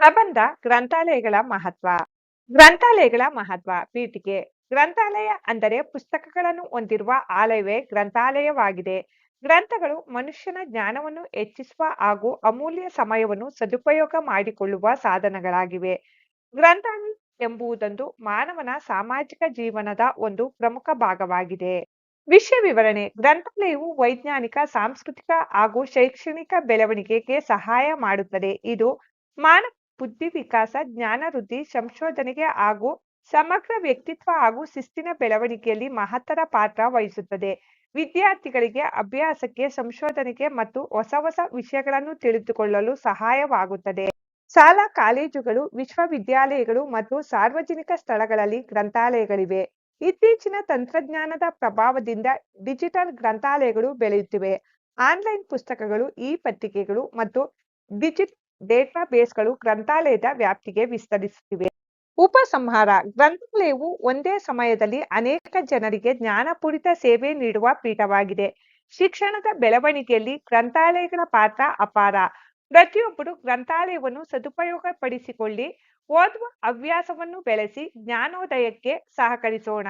ಪ್ರಬಂಧ, ಗ್ರಂಥಾಲಯಗಳ ಮಹತ್ವ. ಗ್ರಂಥಾಲಯಗಳ ಮಹತ್ವ ಪೀಠಿಕೆ ಗ್ರಂಥಾಲಯ ಅಂದರೆ ಪುಸ್ತಕಗಳನ್ನು ಹೊಂದಿರುವ ಆಲಯವೇ ಗ್ರಂಥಾಲಯವಾಗಿದೆ. ಗ್ರಂಥಗಳು ಮನುಷ್ಯನ ಜ್ಞಾನವನ್ನು ಹೆಚ್ಚಿಸುವ ಹಾಗೂ ಅಮೂಲ್ಯ ಸಮಯವನ್ನು ಸದುಪಯೋಗ ಮಾಡಿಕೊಳ್ಳುವ ಸಾಧನಗಳಾಗಿವೆ. ಗ್ರಂಥಾಲಯ ಎಂಬುದೊಂದು ಮಾನವನ ಸಾಮಾಜಿಕ ಜೀವನದ ಒಂದು ಪ್ರಮುಖ ಭಾಗವಾಗಿದೆ. ವಿಷಯ ವಿವರಣೆ, ಗ್ರಂಥಾಲಯವು ವೈಜ್ಞಾನಿಕ, ಸಾಂಸ್ಕೃತಿಕ ಹಾಗೂ ಶೈಕ್ಷಣಿಕ ಬೆಳವಣಿಗೆಗೆ ಸಹಾಯ ಮಾಡುತ್ತದೆ. ಇದು ಮಾನವ ಬುದ್ಧಿ ವಿಕಾಸ, ಜ್ಞಾನ ವೃದ್ಧಿ, ಸಂಶೋಧನೆಗೆ ಹಾಗೂ ಸಮಗ್ರ ವ್ಯಕ್ತಿತ್ವ ಹಾಗೂ ಶಿಸ್ತಿನ ಬೆಳವಣಿಗೆಯಲ್ಲಿ ಮಹತ್ತರ ಪಾತ್ರ ವಹಿಸುತ್ತದೆ. ವಿದ್ಯಾರ್ಥಿಗಳಿಗೆ ಅಭ್ಯಾಸಕ್ಕೆ, ಸಂಶೋಧನೆಗೆ ಮತ್ತು ಹೊಸ ಹೊಸ ವಿಷಯಗಳನ್ನು ತಿಳಿದುಕೊಳ್ಳಲು ಸಹಾಯವಾಗುತ್ತದೆ. ಶಾಲಾ ಕಾಲೇಜುಗಳು, ವಿಶ್ವವಿದ್ಯಾಲಯಗಳು ಮತ್ತು ಸಾರ್ವಜನಿಕ ಸ್ಥಳಗಳಲ್ಲಿ ಗ್ರಂಥಾಲಯಗಳಿವೆ. ಇತ್ತೀಚಿನ ತಂತ್ರಜ್ಞಾನದ ಪ್ರಭಾವದಿಂದ ಡಿಜಿಟಲ್ ಗ್ರಂಥಾಲಯಗಳು ಬೆಳೆಯುತ್ತಿವೆ. ಆನ್ಲೈನ್ ಪುಸ್ತಕಗಳು ಇ ಪತ್ರಿಕೆಗಳು ಮತ್ತು ಡಿಜಿಟಲ್ ಡೇಟಾಬೇಸ್ಗಳು ಗ್ರಂಥಾಲಯದ ವ್ಯಾಪ್ತಿಗೆ ವಿಸ್ತರಿಸುತ್ತಿವೆ. ಉಪಸಂಹಾರ, ಗ್ರಂಥಾಲಯವು ಒಂದೇ ಸಮಯದಲ್ಲಿ ಅನೇಕ ಜನರಿಗೆ ಜ್ಞಾನಪೂರಿತ ಸೇವೆ ನೀಡುವ ಪೀಠವಾಗಿದೆ. ಶಿಕ್ಷಣದ ಬೆಳವಣಿಗೆಯಲ್ಲಿ ಗ್ರಂಥಾಲಯಗಳ ಪಾತ್ರ ಅಪಾರ. ಪ್ರತಿಯೊಬ್ಬರು ಗ್ರಂಥಾಲಯವನ್ನು ಸದುಪಯೋಗಪಡಿಸಿಕೊಳ್ಳಿ, ಓದುವ ಹವ್ಯಾಸವನ್ನು ಬೆಳೆಸಿ, ಜ್ಞಾನೋದಯಕ್ಕೆ ಸಹಕರಿಸೋಣ.